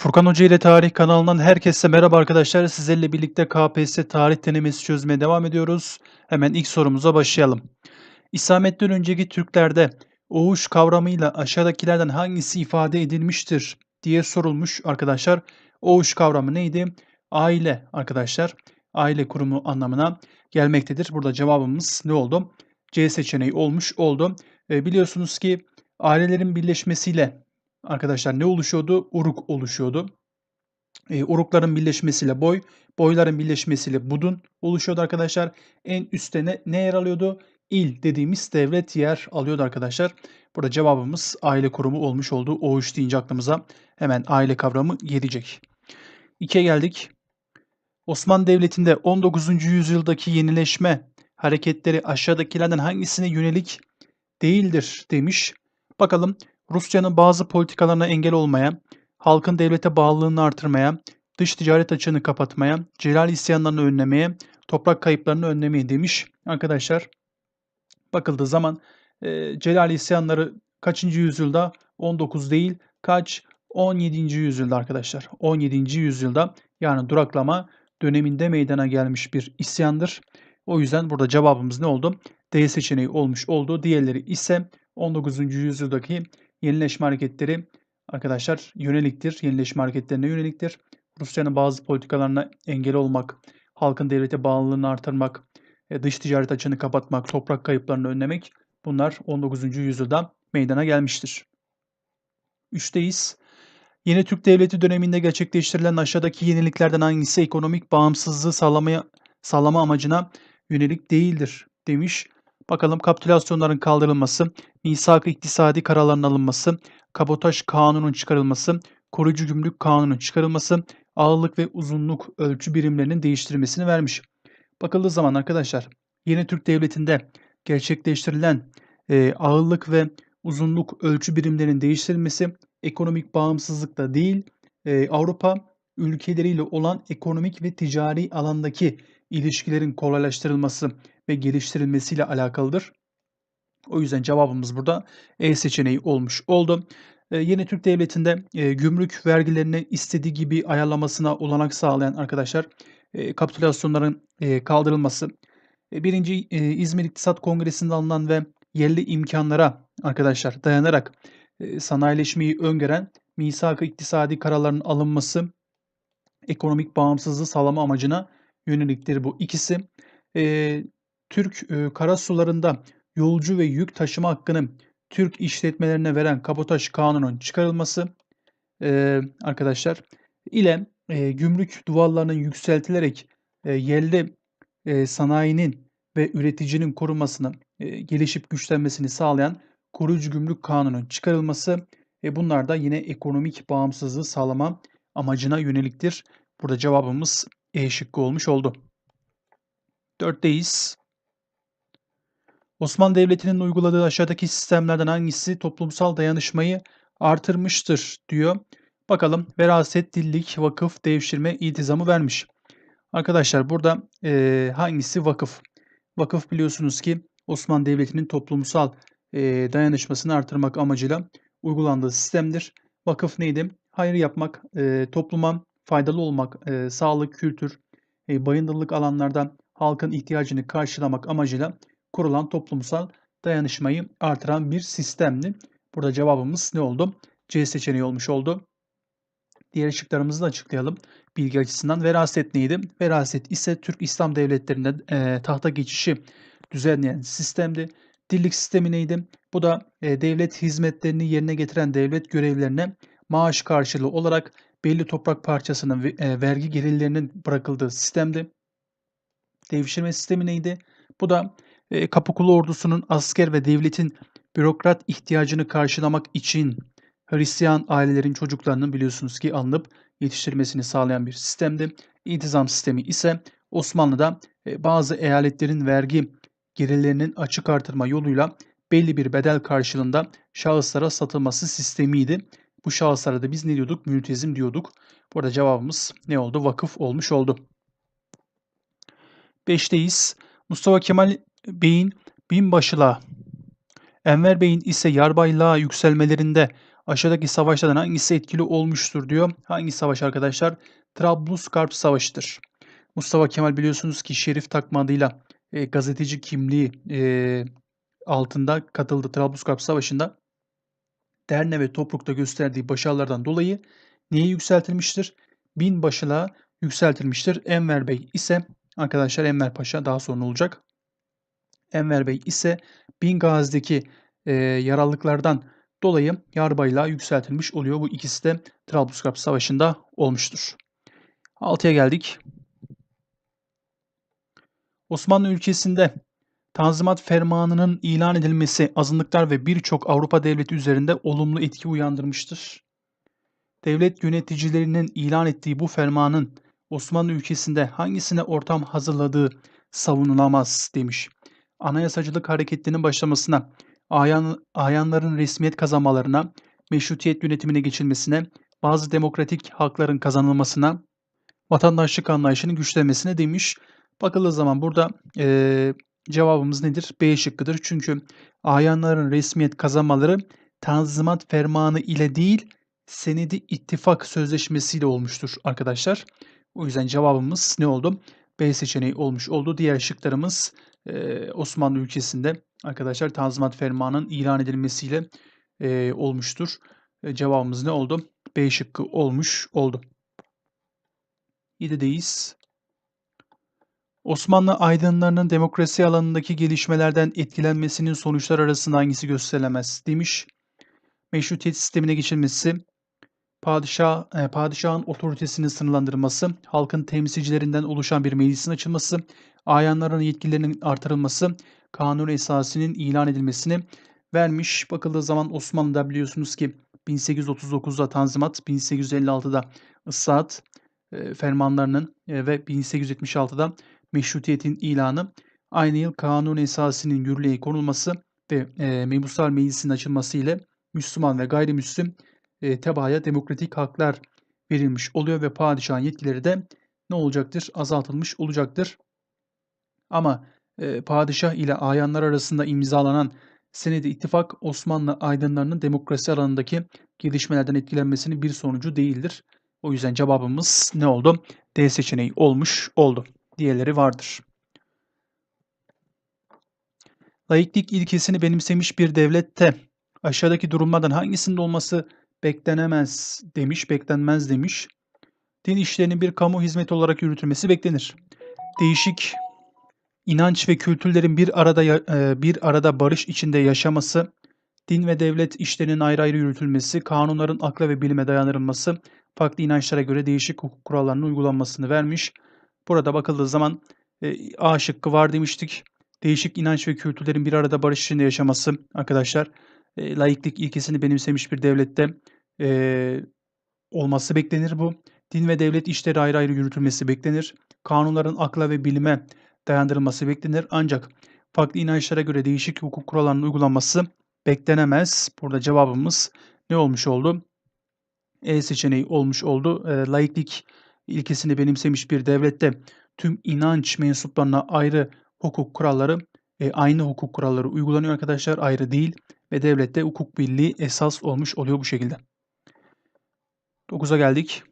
Furkan Hoca ile Tarih kanalından herkese merhaba arkadaşlar. Sizlerle birlikte KPSS tarih denemesi çözmeye devam ediyoruz. Hemen ilk sorumuza başlayalım. İslamiyet'ten önceki Türklerde oğuş kavramıyla aşağıdakilerden hangisi ifade edilmiştir diye sorulmuş arkadaşlar. Oğuş kavramı neydi? Aile arkadaşlar. Aile kurumu anlamına gelmektedir. Burada cevabımız ne oldu? C seçeneği olmuş oldu. E, biliyorsunuz ki ailelerin birleşmesiyle arkadaşlar ne oluşuyordu? Uruk oluşuyordu. E, urukların birleşmesiyle boy, boyların birleşmesiyle budun oluşuyordu arkadaşlar. En üstte ne, ne yer alıyordu? İl dediğimiz devlet yer alıyordu arkadaşlar. Burada cevabımız aile kurumu olmuş oldu. O üç deyince aklımıza hemen aile kavramı gelecek. 2'ye geldik. Osmanlı Devleti'nde 19. yüzyıldaki yenileşme hareketleri aşağıdakilerden hangisine yönelik değildir demiş. Bakalım Rusya'nın bazı politikalarına engel olmaya, halkın devlete bağlılığını artırmaya, dış ticaret açığını kapatmaya, celal isyanlarını önlemeye, toprak kayıplarını önlemeye demiş. Arkadaşlar bakıldığı zaman e, celal isyanları kaçıncı yüzyılda? 19 değil kaç? 17. yüzyılda arkadaşlar. 17. yüzyılda yani duraklama döneminde meydana gelmiş bir isyandır. O yüzden burada cevabımız ne oldu? D seçeneği olmuş oldu. Diğerleri ise 19. yüzyıldaki yenileşme hareketleri arkadaşlar yöneliktir. Yenileşme hareketlerine yöneliktir. Rusya'nın bazı politikalarına engel olmak, halkın devlete bağlılığını artırmak, e, dış ticaret açığını kapatmak, toprak kayıplarını önlemek bunlar 19. yüzyılda meydana gelmiştir. Üçteyiz. Yeni Türk Devleti döneminde gerçekleştirilen aşağıdaki yeniliklerden hangisi ekonomik bağımsızlığı sağlamaya, sağlama amacına yönelik değildir demiş. Bakalım kapitülasyonların kaldırılması, misak iktisadi kararların alınması, kabotaj kanunun çıkarılması, koruyucu gümrük kanunun çıkarılması, ağırlık ve uzunluk ölçü birimlerinin değiştirilmesini vermiş. Bakıldığı zaman arkadaşlar yeni Türk Devleti'nde gerçekleştirilen e, ağırlık ve uzunluk ölçü birimlerinin değiştirilmesi ekonomik bağımsızlıkta değil e, Avrupa ülkeleriyle olan ekonomik ve ticari alandaki ilişkilerin kolaylaştırılması ve geliştirilmesiyle alakalıdır. O yüzden cevabımız burada E seçeneği olmuş oldu. E, yeni Türk Devleti'nde e, gümrük vergilerini istediği gibi ayarlamasına olanak sağlayan arkadaşlar e, kapitülasyonların e, kaldırılması, e, birinci İzmir İktisat Kongresi'nde alınan ve yerli imkanlara arkadaşlar dayanarak sanayileşmeyi öngören misak-ı iktisadi kararların alınması ekonomik bağımsızlığı sağlama amacına yöneliktir bu ikisi. Türk e, karasularında yolcu ve yük taşıma hakkını Türk işletmelerine veren kabotaj kanunun çıkarılması e, arkadaşlar ile e, gümrük duvarlarının yükseltilerek e, yerli e, sanayinin ve üreticinin korunmasını, e, gelişip güçlenmesini sağlayan koruyucu gümrük kanunun çıkarılması e, bunlar da yine ekonomik bağımsızlığı sağlama amacına yöneliktir. Burada cevabımız E şıkkı olmuş oldu. Dörtteyiz. Osmanlı Devleti'nin uyguladığı aşağıdaki sistemlerden hangisi toplumsal dayanışmayı artırmıştır diyor. Bakalım veraset, dillik, vakıf, devşirme, iltizamı vermiş. Arkadaşlar burada e, hangisi vakıf? Vakıf biliyorsunuz ki Osmanlı Devleti'nin toplumsal e, dayanışmasını artırmak amacıyla uygulandığı sistemdir. Vakıf neydi? Hayır yapmak, e, topluma faydalı olmak, e, sağlık, kültür, e, bayındırlık alanlarda halkın ihtiyacını karşılamak amacıyla kurulan toplumsal dayanışmayı artıran bir sistemdi. Burada cevabımız ne oldu? C seçeneği olmuş oldu. Diğer şıklarımızı da açıklayalım. Bilgi açısından veraset neydi? Veraset ise Türk İslam devletlerinde e, tahta geçişi düzenleyen sistemdi. Dillik sistemi neydi? Bu da e, devlet hizmetlerini yerine getiren devlet görevlilerine maaş karşılığı olarak belli toprak parçasının e, vergi gelirlerinin bırakıldığı sistemdi. Devşirme sistemi neydi? Bu da e, Kapıkulu ordusunun asker ve devletin bürokrat ihtiyacını karşılamak için Hristiyan ailelerin çocuklarının biliyorsunuz ki alınıp yetiştirmesini sağlayan bir sistemdi. İntizam sistemi ise Osmanlı'da e, bazı eyaletlerin vergi gelirlerinin açık artırma yoluyla belli bir bedel karşılığında şahıslara satılması sistemiydi. Bu şahıslara da biz ne diyorduk? Mültezim diyorduk. Burada cevabımız ne oldu? Vakıf olmuş oldu. 5'teyiz. Mustafa Kemal Bey'in binbaşılığa, Enver Bey'in ise yarbaylığa yükselmelerinde Aşağıdaki savaşlardan hangisi etkili olmuştur diyor. Hangi savaş arkadaşlar? Trablusgarp Savaşı'dır. Mustafa Kemal biliyorsunuz ki Şerif takma adıyla e, gazeteci kimliği e, altında katıldı Trablusgarp Savaşı'nda. Derne ve Tobruk'ta gösterdiği başarılardan dolayı neye yükseltilmiştir? Binbaşılığa yükseltilmiştir. Enver Bey ise arkadaşlar Enver Paşa daha sonra olacak. Enver Bey ise Bingazi'deki e, yaralılıklardan dolayı yarbaylığa yükseltilmiş oluyor. Bu ikisi de Trablusgarp Savaşı'nda olmuştur. 6'ya geldik. Osmanlı ülkesinde Tanzimat Fermanı'nın ilan edilmesi azınlıklar ve birçok Avrupa devleti üzerinde olumlu etki uyandırmıştır. Devlet yöneticilerinin ilan ettiği bu fermanın Osmanlı ülkesinde hangisine ortam hazırladığı savunulamaz demiş. Anayasacılık hareketlerinin başlamasına, ayan, ayanların resmiyet kazanmalarına, meşrutiyet yönetimine geçilmesine, bazı demokratik hakların kazanılmasına, vatandaşlık anlayışının güçlenmesine demiş. Bakıldığı zaman burada e, cevabımız nedir? B şıkkıdır. Çünkü ayanların resmiyet kazanmaları Tanzimat Fermanı ile değil, Senedi ittifak sözleşmesiyle olmuştur arkadaşlar. O yüzden cevabımız ne oldu? B seçeneği olmuş oldu. Diğer şıklarımız Osmanlı ülkesinde arkadaşlar Tanzimat Fermanı'nın ilan edilmesiyle e, olmuştur. E, cevabımız ne oldu? B şıkkı olmuş oldu. 7'deyiz. Osmanlı aydınlarının demokrasi alanındaki gelişmelerden etkilenmesinin sonuçlar arasında hangisi gösterilemez demiş. Meşrutiyet sistemine geçilmesi, padişah, e, padişahın otoritesini sınırlandırması, halkın temsilcilerinden oluşan bir meclisin açılması, ayanların yetkilerinin artırılması, kanun esasının ilan edilmesini vermiş. Bakıldığı zaman Osmanlı'da biliyorsunuz ki 1839'da Tanzimat, 1856'da Islahat e, fermanlarının e, ve 1876'da meşrutiyetin ilanı, aynı yıl kanun esasının yürürlüğe konulması ve e, Mebusal Meclisi'nin açılması ile Müslüman ve gayrimüslim e, tebaaya demokratik haklar verilmiş oluyor ve padişahın yetkileri de ne olacaktır? Azaltılmış olacaktır. Ama e, padişah ile ayanlar arasında imzalanan senedi ittifak Osmanlı aydınlarının demokrasi alanındaki gelişmelerden etkilenmesinin bir sonucu değildir. O yüzden cevabımız ne oldu? D seçeneği olmuş oldu. Diğerleri vardır. Laiklik ilkesini benimsemiş bir devlette aşağıdaki durumlardan hangisinde olması beklenemez demiş, beklenmez demiş. Din işlerinin bir kamu hizmeti olarak yürütülmesi beklenir. Değişik inanç ve kültürlerin bir arada e, bir arada barış içinde yaşaması, din ve devlet işlerinin ayrı ayrı yürütülmesi, kanunların akla ve bilime dayanırılması, farklı inançlara göre değişik hukuk kurallarının uygulanmasını vermiş. Burada bakıldığı zaman e, A şıkkı var demiştik. Değişik inanç ve kültürlerin bir arada barış içinde yaşaması arkadaşlar e, laiklik ilkesini benimsemiş bir devlette e, olması beklenir bu. Din ve devlet işleri ayrı ayrı yürütülmesi beklenir. Kanunların akla ve bilime dayandırılması beklenir. Ancak farklı inançlara göre değişik hukuk kurallarının uygulanması beklenemez. Burada cevabımız ne olmuş oldu? E seçeneği olmuş oldu. E, laiklik ilkesini benimsemiş bir devlette tüm inanç mensuplarına ayrı hukuk kuralları, e, aynı hukuk kuralları uygulanıyor arkadaşlar. Ayrı değil ve devlette hukuk birliği esas olmuş oluyor bu şekilde. 9'a geldik.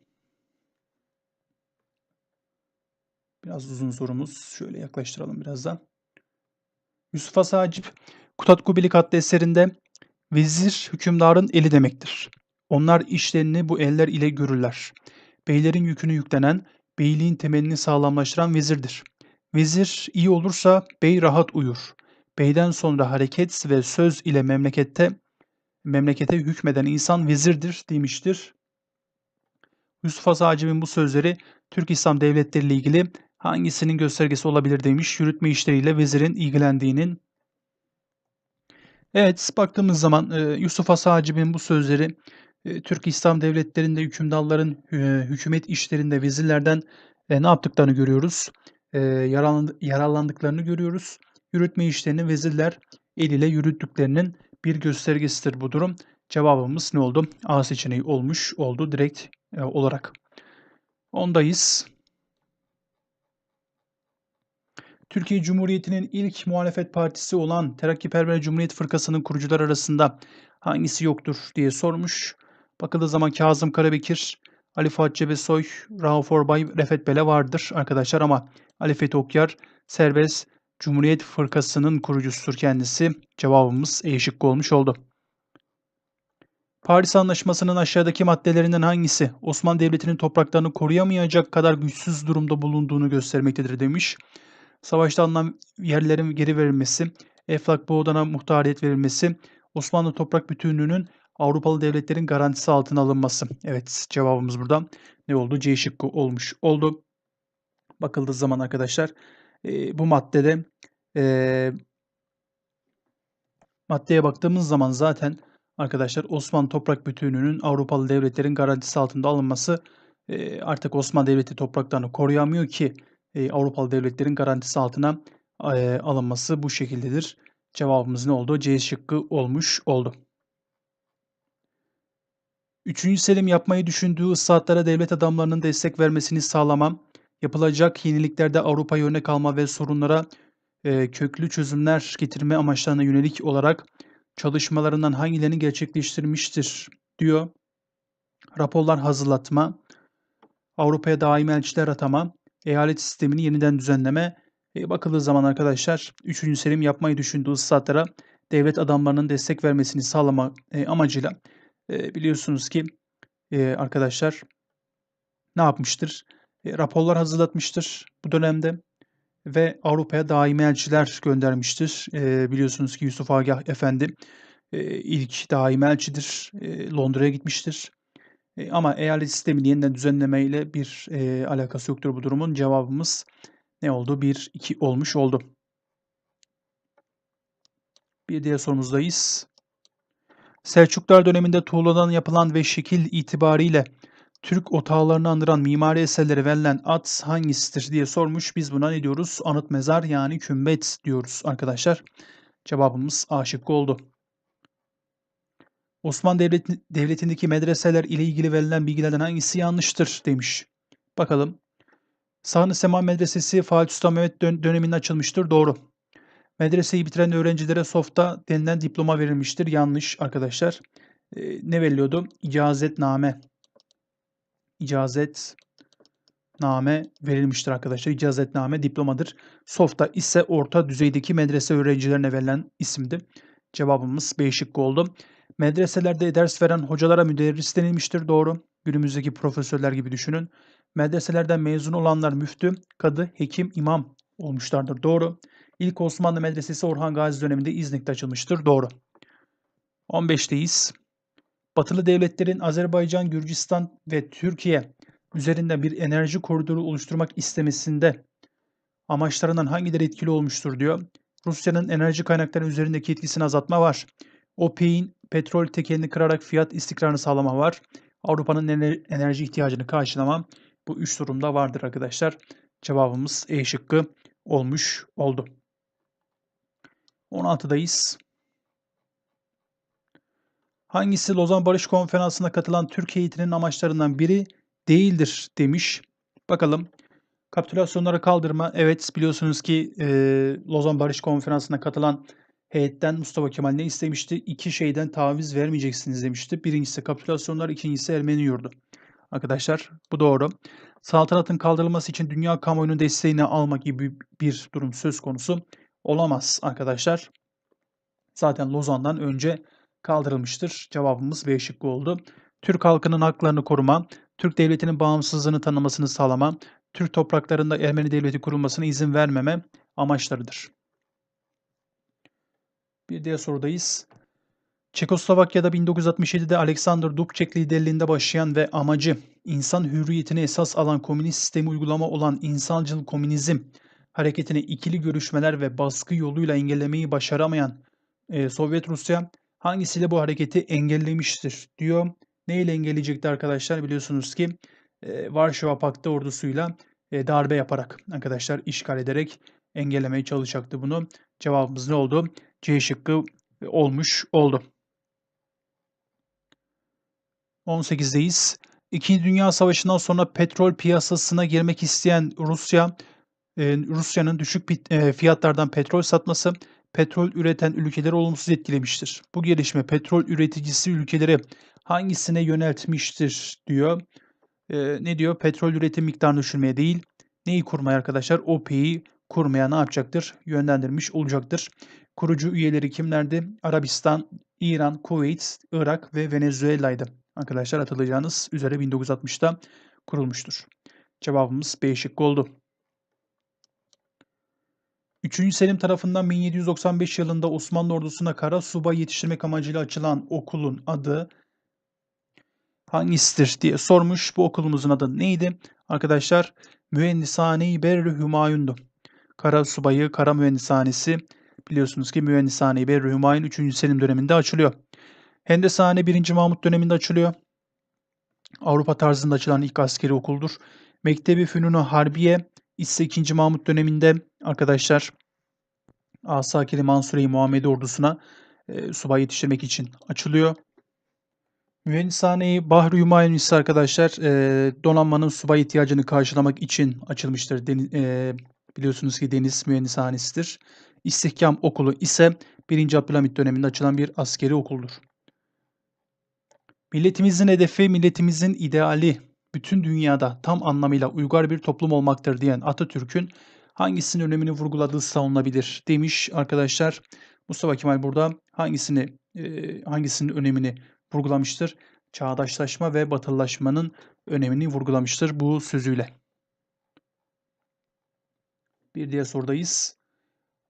Biraz uzun sorumuz. Şöyle yaklaştıralım biraz da. Yusuf Has Hacip, Kutat Kubilik adlı eserinde vezir hükümdarın eli demektir. Onlar işlerini bu eller ile görürler. Beylerin yükünü yüklenen, beyliğin temelini sağlamlaştıran vezirdir. Vezir iyi olursa bey rahat uyur. Beyden sonra hareket ve söz ile memlekette memlekete hükmeden insan vezirdir demiştir. Yusuf Has Hacib'in bu sözleri Türk İslam devletleri ile ilgili hangisinin göstergesi olabilir demiş. Yürütme işleriyle vezirin ilgilendiğinin. Evet baktığımız zaman e, Yusuf Has Hacib'in bu sözleri e, Türk İslam devletlerinde hükümdarların e, hükümet işlerinde vezirlerden ne yaptıklarını görüyoruz. E, yararlandıklarını görüyoruz. Yürütme işlerini vezirler el ile yürüttüklerinin bir göstergesidir bu durum. Cevabımız ne oldu? A seçeneği olmuş oldu direkt e, olarak. Ondayız. Türkiye Cumhuriyeti'nin ilk muhalefet partisi olan Terakkiperver Cumhuriyet Fırkası'nın kurucular arasında hangisi yoktur diye sormuş. Bakıldığı zaman Kazım Karabekir, Ali Fuat Cebesoy, Rauf Orbay, Refet Bele vardır arkadaşlar ama Ali Fethi Okyar serbest Cumhuriyet Fırkası'nın kurucusudur kendisi. Cevabımız E şıkkı olmuş oldu. Paris Anlaşması'nın aşağıdaki maddelerinden hangisi Osmanlı Devleti'nin topraklarını koruyamayacak kadar güçsüz durumda bulunduğunu göstermektedir demiş. Savaşta alınan yerlerin geri verilmesi, Eflak Boğdan'a muhtariyet verilmesi, Osmanlı toprak bütünlüğünün Avrupalı devletlerin garantisi altına alınması. Evet cevabımız burada ne oldu? C şıkkı olmuş oldu. Bakıldığı zaman arkadaşlar e, bu maddede e, maddeye baktığımız zaman zaten arkadaşlar Osmanlı toprak bütünlüğünün Avrupalı devletlerin garantisi altında alınması e, artık Osmanlı Devleti topraklarını koruyamıyor ki e, Avrupalı devletlerin garantisi altına e, alınması bu şekildedir. Cevabımız ne oldu? C şıkkı olmuş oldu. Üçüncü Selim yapmayı düşündüğü ıslahatlara devlet adamlarının destek vermesini sağlamam, yapılacak yeniliklerde Avrupa örnek alma ve sorunlara e, köklü çözümler getirme amaçlarına yönelik olarak çalışmalarından hangilerini gerçekleştirmiştir diyor. Raporlar hazırlatma, Avrupa'ya daimi elçiler atama, eyalet sistemini yeniden düzenleme. E, bakıldığı zaman arkadaşlar 3. Selim yapmayı düşündüğü ıslahatlara devlet adamlarının destek vermesini sağlama e, amacıyla e, biliyorsunuz ki e, arkadaşlar ne yapmıştır? E, raporlar hazırlatmıştır bu dönemde ve Avrupa'ya daimi elçiler göndermiştir. E, biliyorsunuz ki Yusuf Agah Efendi e, ilk daimi elçidir. E, Londra'ya gitmiştir. E, ama eyalet sistemini yeniden düzenleme ile bir e, alakası yoktur bu durumun. Cevabımız ne oldu? 1-2 olmuş oldu. Bir diğer sorumuzdayız. Selçuklar döneminde tuğladan yapılan ve şekil itibariyle Türk otağlarını andıran mimari eserlere verilen ad hangisidir diye sormuş. Biz buna ne diyoruz? Anıt mezar yani kümbet diyoruz arkadaşlar. Cevabımız A şıkkı oldu. Osmanlı Devleti, Devleti'ndeki medreseler ile ilgili verilen bilgilerden hangisi yanlıştır demiş. Bakalım. Sahne Sema Medresesi Fatih Sultan Mehmet dön döneminde açılmıştır. Doğru. Medreseyi bitiren öğrencilere softa denilen diploma verilmiştir. Yanlış arkadaşlar. E, ne veriliyordu? İcazetname. İcazet name verilmiştir arkadaşlar. İcazetname diplomadır. Softa ise orta düzeydeki medrese öğrencilerine verilen isimdi. Cevabımız B şıkkı oldu. Medreselerde ders veren hocalara müderris denilmiştir. Doğru. Günümüzdeki profesörler gibi düşünün. Medreselerden mezun olanlar müftü, kadı, hekim, imam olmuşlardır. Doğru. İlk Osmanlı Medresesi Orhan Gazi döneminde İznik'te açılmıştır. Doğru. 15'teyiz. Batılı devletlerin Azerbaycan, Gürcistan ve Türkiye üzerinde bir enerji koridoru oluşturmak istemesinde amaçlarından hangileri etkili olmuştur diyor. Rusya'nın enerji kaynakları üzerindeki etkisini azaltma var. OPEC'in petrol tekelini kırarak fiyat istikrarını sağlama var. Avrupa'nın enerji ihtiyacını karşılama bu üç durumda vardır arkadaşlar. Cevabımız E şıkkı olmuş oldu. 16'dayız. Hangisi Lozan Barış Konferansı'na katılan Türk heyetinin amaçlarından biri değildir demiş. Bakalım. Kapitülasyonları kaldırma. Evet biliyorsunuz ki e, Lozan Barış Konferansı'na katılan heyetten Mustafa Kemal ne istemişti? İki şeyden taviz vermeyeceksiniz demişti. Birincisi kapitülasyonlar, ikincisi Ermeni yurdu. Arkadaşlar bu doğru. Saltanatın kaldırılması için dünya kamuoyunun desteğini almak gibi bir durum söz konusu olamaz arkadaşlar. Zaten Lozan'dan önce kaldırılmıştır. Cevabımız B şıkkı oldu. Türk halkının haklarını koruma, Türk devletinin bağımsızlığını tanımasını sağlama, Türk topraklarında Ermeni devleti kurulmasına izin vermeme amaçlarıdır. Bir diğer sorudayız. Çekoslovakya'da 1967'de Alexander Dubček liderliğinde başlayan ve amacı insan hürriyetini esas alan komünist sistemi uygulama olan insancıl komünizm hareketini ikili görüşmeler ve baskı yoluyla engellemeyi başaramayan e, Sovyet Rusya hangisiyle bu hareketi engellemiştir diyor. Ne engelleyecekti arkadaşlar biliyorsunuz ki e, Varşova Paktı ordusuyla e, darbe yaparak arkadaşlar işgal ederek engellemeye çalışacaktı bunu. Cevabımız ne oldu? C şıkkı olmuş oldu. 18'deyiz. İkinci Dünya Savaşı'ndan sonra petrol piyasasına girmek isteyen Rusya, e, Rusya'nın düşük fiyatlardan petrol satması, petrol üreten ülkeleri olumsuz etkilemiştir. Bu gelişme petrol üreticisi ülkeleri hangisine yöneltmiştir diyor. Ee, ne diyor? Petrol üretim miktarını düşürmeye değil, neyi kurmaya arkadaşlar? OPEC'i kurmaya ne yapacaktır? Yönlendirmiş olacaktır. Kurucu üyeleri kimlerdi? Arabistan, İran, Kuveyt, Irak ve Venezuela'ydı. Arkadaşlar hatırlayacağınız üzere 1960'da kurulmuştur. Cevabımız B şıkkı oldu. 3. Selim tarafından 1795 yılında Osmanlı ordusuna kara subay yetiştirmek amacıyla açılan okulun adı hangisidir diye sormuş. Bu okulumuzun adı neydi? Arkadaşlar Mühendishane-i Berri Hümayun'du. Kara subayı, kara mühendishanesi biliyorsunuz ki Mühendishane-i Berri Hümayun 3. Selim döneminde açılıyor. Hendesane 1. Mahmut döneminde açılıyor. Avrupa tarzında açılan ilk askeri okuldur. Mektebi Fünunu Harbiye ise 2. Mahmut döneminde arkadaşlar Asakiri Mansure-i Muhammedi ordusuna e, subay yetiştirmek için açılıyor. Mühendishane-i Bahri Hümayun arkadaşlar e, donanmanın subay ihtiyacını karşılamak için açılmıştır. Deniz, e, biliyorsunuz ki deniz mühendishanesidir. İstihkam okulu ise 1. Abdülhamit döneminde açılan bir askeri okuldur. Milletimizin hedefi, milletimizin ideali bütün dünyada tam anlamıyla uygar bir toplum olmaktır diyen Atatürk'ün hangisinin önemini vurguladığı savunulabilir demiş arkadaşlar. Mustafa Kemal burada hangisini e, hangisinin önemini vurgulamıştır? Çağdaşlaşma ve batılılaşmanın önemini vurgulamıştır bu sözüyle. Bir diğer sorudayız.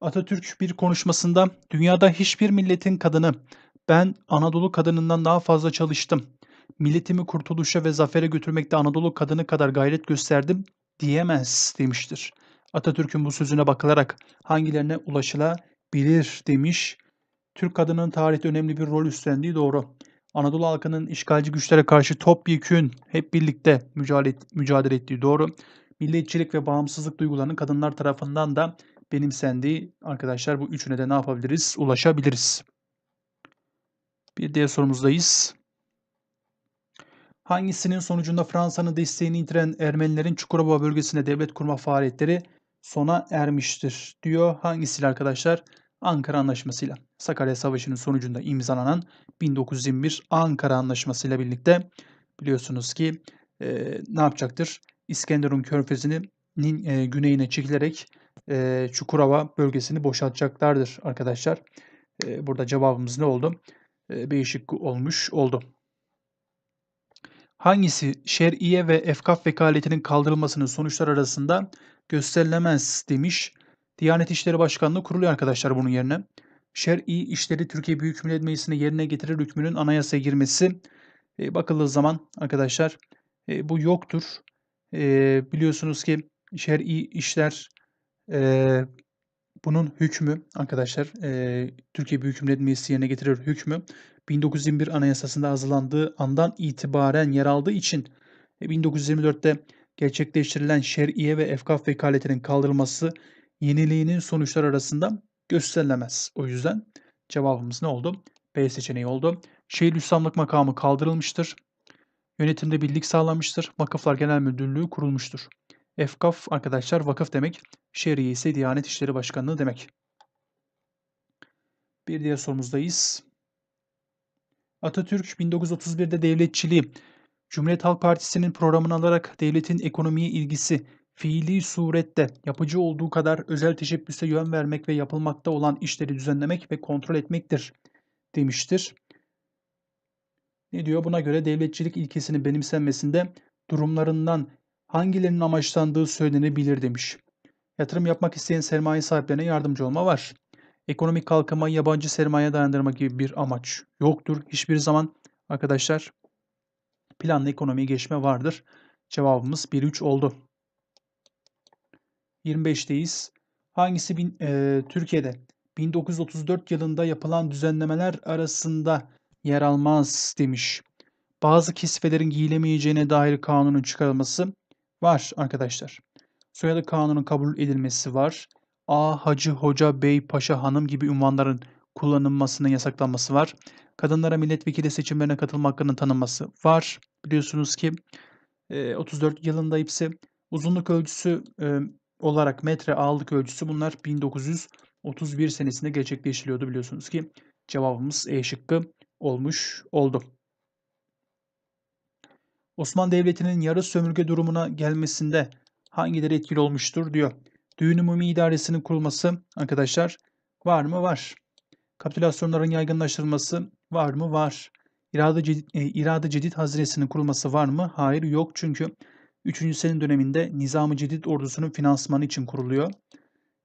Atatürk bir konuşmasında dünyada hiçbir milletin kadını ben Anadolu kadınından daha fazla çalıştım. Milletimi kurtuluşa ve zafere götürmekte Anadolu kadını kadar gayret gösterdim diyemez demiştir. Atatürk'ün bu sözüne bakılarak hangilerine ulaşılabilir demiş. Türk kadının tarihte önemli bir rol üstlendiği doğru. Anadolu halkının işgalci güçlere karşı topyekün hep birlikte mücadele, mücadele ettiği doğru. Milliyetçilik ve bağımsızlık duygularının kadınlar tarafından da benimsendiği arkadaşlar bu üçüne de ne yapabiliriz? Ulaşabiliriz. Bir diğer sorumuzdayız. Hangisinin sonucunda Fransa'nın desteğini yitiren Ermenilerin Çukurova bölgesinde devlet kurma faaliyetleri sona ermiştir diyor. Hangisiyle arkadaşlar? Ankara Anlaşması'yla. Sakarya Savaşı'nın sonucunda imzalanan 1921 Ankara Anlaşması ile birlikte biliyorsunuz ki e, ne yapacaktır? İskenderun Körfezi'nin e, güneyine çekilerek e, Çukurova bölgesini boşaltacaklardır arkadaşlar. E, burada cevabımız ne oldu? E, şıkkı olmuş oldu. Hangisi şer'iye ve efkaf vekaletinin kaldırılmasının sonuçlar arasında gösterilemez demiş. Diyanet İşleri Başkanlığı kuruluyor arkadaşlar bunun yerine. Şer'i işleri Türkiye Büyük Millet Meclisi'ne yerine getirir hükmünün anayasaya girmesi e, bakıldığı zaman arkadaşlar e, bu yoktur. E, biliyorsunuz ki şer'i işler e, bunun hükmü arkadaşlar e, Türkiye Büyük Millet Meclisi yerine getirir hükmü 1921 Anayasası'nda hazırlandığı andan itibaren yer aldığı için 1924'te gerçekleştirilen şer'iye ve efkaf vekaletinin kaldırılması yeniliğinin sonuçlar arasında gösterilemez. O yüzden cevabımız ne oldu? B seçeneği oldu. Şeyhülislamlık makamı kaldırılmıştır. Yönetimde birlik sağlanmıştır. Vakıflar Genel Müdürlüğü kurulmuştur. Efkaf arkadaşlar vakıf demek. Şeriye ise Diyanet İşleri Başkanlığı demek. Bir diğer sorumuzdayız. Atatürk 1931'de devletçiliği Cumhuriyet Halk Partisi'nin programını alarak devletin ekonomiye ilgisi fiili surette yapıcı olduğu kadar özel teşebbüse yön vermek ve yapılmakta olan işleri düzenlemek ve kontrol etmektir demiştir. Ne diyor? Buna göre devletçilik ilkesinin benimsenmesinde durumlarından hangilerinin amaçlandığı söylenebilir demiş. Yatırım yapmak isteyen sermaye sahiplerine yardımcı olma var. Ekonomik kalkınma, yabancı sermaye dayandırma gibi bir amaç yoktur. Hiçbir zaman arkadaşlar planlı ekonomiye geçme vardır. Cevabımız 1-3 oldu. 25'teyiz. Hangisi bin, e, Türkiye'de 1934 yılında yapılan düzenlemeler arasında yer almaz demiş. Bazı kisvelerin giyilemeyeceğine dair kanunun çıkarılması var arkadaşlar. Soyadı kanunun kabul edilmesi var. A, hacı, hoca, bey, paşa, hanım gibi ünvanların kullanılmasının yasaklanması var. Kadınlara milletvekili seçimlerine katılma hakkının tanınması var. Biliyorsunuz ki 34 yılında hepsi uzunluk ölçüsü olarak metre ağırlık ölçüsü bunlar 1930 31 senesinde gerçekleştiriliyordu biliyorsunuz ki. Cevabımız E şıkkı olmuş oldu. Osmanlı Devleti'nin yarı sömürge durumuna gelmesinde hangileri etkili olmuştur diyor. Düğün Umumi İdaresi'nin kurulması arkadaşlar var mı? Var. Kapitülasyonların yaygınlaştırılması var mı? Var. İrade Cedid, e, İrade Cedid Hazinesi'nin kurulması var mı? Hayır yok çünkü 3. Selim döneminde Nizam-ı Cedid ordusunun finansmanı için kuruluyor.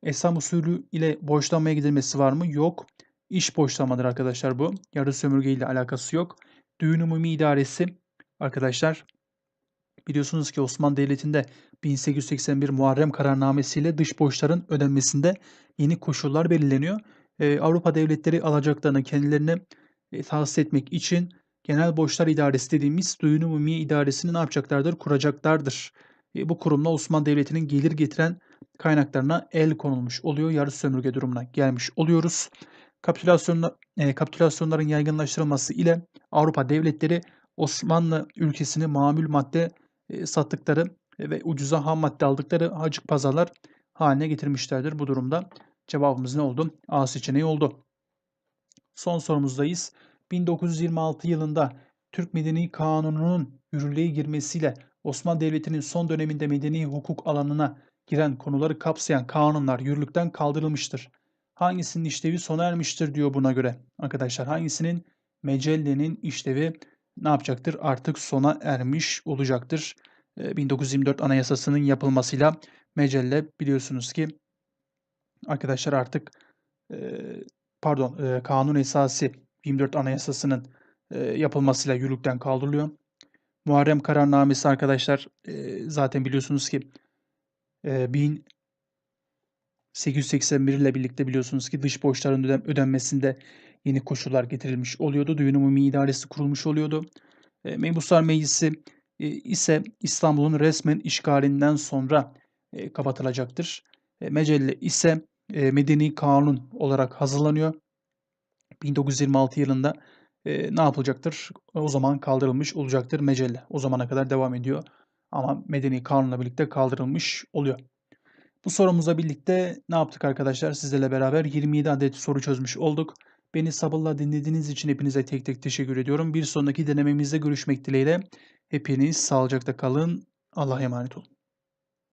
Esam usulü ile borçlanmaya gidilmesi var mı? Yok. İş borçlanmadır arkadaşlar bu. Yarı sömürge ile alakası yok. Düğün Umumi İdaresi arkadaşlar biliyorsunuz ki Osmanlı Devleti'nde 1881 Muharrem kararnamesiyle dış borçların ödenmesinde yeni koşullar belirleniyor. Ee, Avrupa devletleri alacaklarını kendilerine e, tahsis etmek için Genel Borçlar İdaresi dediğimiz Düğün Umumi İdaresi'ni ne yapacaklardır? Kuracaklardır. E, bu kurumla Osmanlı Devleti'nin gelir getiren kaynaklarına el konulmuş oluyor. Yarı sömürge durumuna gelmiş oluyoruz. Kapitülasyonla, e, kapitülasyonların yaygınlaştırılması ile Avrupa devletleri Osmanlı ülkesini mamül madde e, sattıkları ve ucuza ham madde aldıkları hacık pazarlar haline getirmişlerdir. Bu durumda cevabımız ne oldu? A seçeneği oldu. Son sorumuzdayız. 1926 yılında Türk Medeni Kanunu'nun yürürlüğe girmesiyle Osmanlı Devleti'nin son döneminde medeni hukuk alanına giren konuları kapsayan kanunlar yürürlükten kaldırılmıştır. Hangisinin işlevi sona ermiştir diyor buna göre. Arkadaşlar hangisinin mecellenin işlevi ne yapacaktır? Artık sona ermiş olacaktır. 1924 Anayasası'nın yapılmasıyla mecelle biliyorsunuz ki arkadaşlar artık pardon kanun esası 24 Anayasası'nın yapılmasıyla yürürlükten kaldırılıyor. Muharrem kararnamesi arkadaşlar zaten biliyorsunuz ki 1881 ile birlikte biliyorsunuz ki dış borçların öden ödenmesinde yeni koşullar getirilmiş oluyordu. Düğün Umumi İdaresi kurulmuş oluyordu. Meybuslar Meclisi ise İstanbul'un resmen işgalinden sonra kapatılacaktır. E, Mecelle ise e, Medeni Kanun olarak hazırlanıyor. 1926 yılında e, ne yapılacaktır? O zaman kaldırılmış olacaktır mecelle. O zamana kadar devam ediyor. Ama Medeni Kanun'la birlikte kaldırılmış oluyor. Bu sorumuzla birlikte ne yaptık arkadaşlar? Sizlerle beraber 27 adet soru çözmüş olduk. Beni sabırla dinlediğiniz için hepinize tek tek teşekkür ediyorum. Bir sonraki denememizde görüşmek dileğiyle. Hepiniz sağlıcakla kalın. Allah'a emanet olun.